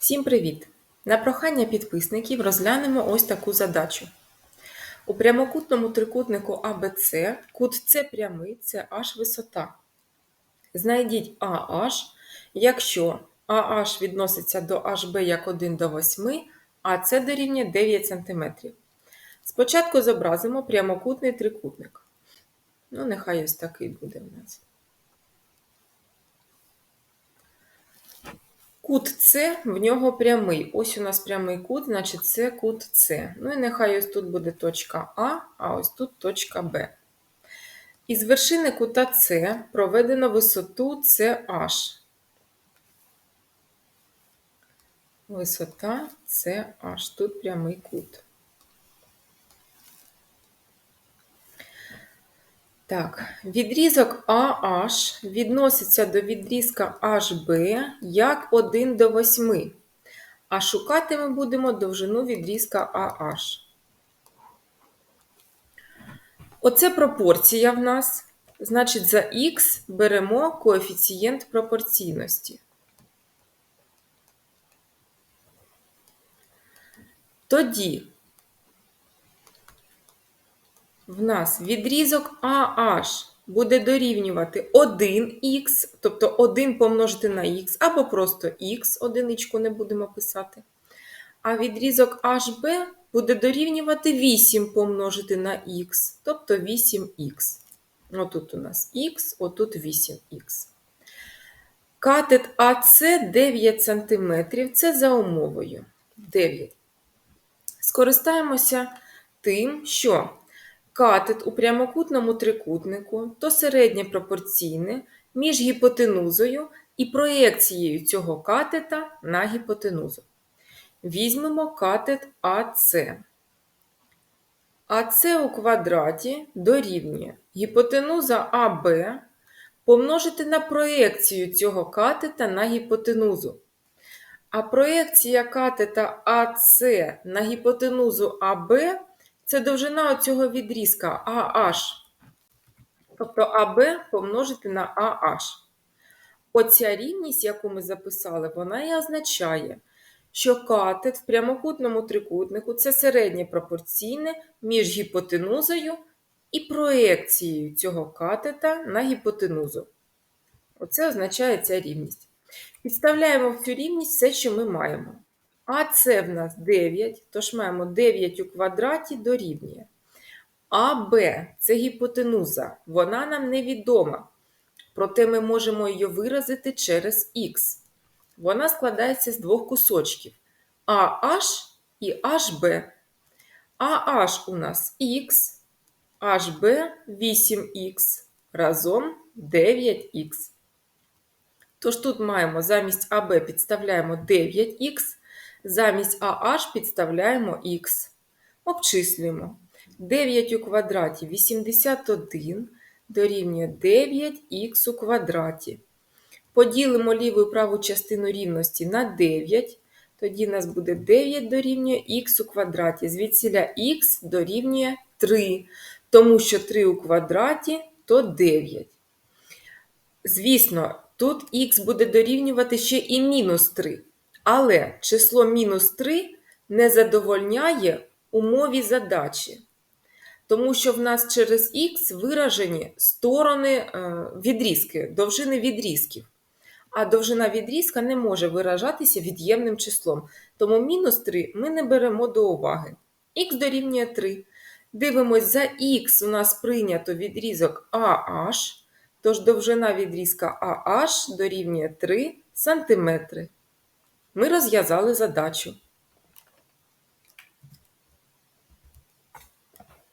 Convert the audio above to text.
Всім привіт! На прохання підписників розглянемо ось таку задачу. У прямокутному трикутнику АБЦ кут С прямий це H висота. Знайдіть AH, якщо AH відноситься до HB як 1 до 8, а С дорівнює 9 см. Спочатку зобразимо прямокутний трикутник. Ну, нехай ось такий буде в нас. Кут С в нього прямий. Ось у нас прямий кут, значить це кут С. Ну і нехай ось тут буде точка А, а ось тут точка Б. Із вершини кута С проведено висоту CH. Висота CH. Тут прямий кут. Так, відрізок AH відноситься до відрізка HB як 1 до 8, а шукати ми будемо довжину відрізка AH. Оце пропорція в нас. Значить, за х беремо коефіцієнт пропорційності. Тоді в нас відрізок AH буде дорівнювати 1х, тобто 1 помножити на х, або просто х, одиничку не будемо писати. А відрізок HB буде дорівнювати 8 помножити на х, тобто 8х. Отут у нас х, отут 8х. Катет АС 9 см, це за умовою 9. Скористаємося тим, що катет у прямокутному трикутнику то середнє пропорційне між гіпотенузою і проєкцією цього катета на гіпотенузу. Візьмемо катет АС. АС у квадраті дорівнює гіпотенуза АБ помножити на проєкцію цього катета на гіпотенузу. А проєкція катета АС на гіпотенузу АБ це довжина цього відрізка AH. Тобто АБ помножити на AH. Оця рівність, яку ми записали, вона і означає, що катет в прямокутному трикутнику це середнє пропорційне між гіпотенузою і проєкцією цього катета на гіпотенузу. Оце означає ця рівність. Підставляємо в цю рівність все, що ми маємо. А це в нас 9, тож маємо 9 у квадраті дорівнює. АБ це гіпотенуза, вона нам невідома. Проте ми можемо її виразити через х. Вона складається з двох кусочків AH і HB. AH у нас х, HB 8х, разом 9х. Тож тут маємо замість АБ підставляємо 9х. Замість AH підставляємо х. Обчислюємо. 9 у квадраті 81 дорівнює 9х у квадраті. Поділимо ліву і праву частину рівності на 9. Тоді у нас буде 9 дорівнює х у квадраті. Звідсіля х дорівнює 3, тому що 3 у квадраті то 9. Звісно, тут х буде дорівнювати ще і мінус 3. Але число мінус 3 не задовольняє умові задачі, тому що в нас через х виражені сторони е, відрізки, довжини відрізків. А довжина відрізка не може виражатися від'ємним числом. Тому мінус 3 ми не беремо до уваги. Х дорівнює 3. Дивимось, за х у нас прийнято відрізок AH, тож довжина відрізка AH дорівнює 3 см. Ми розв'язали задачу.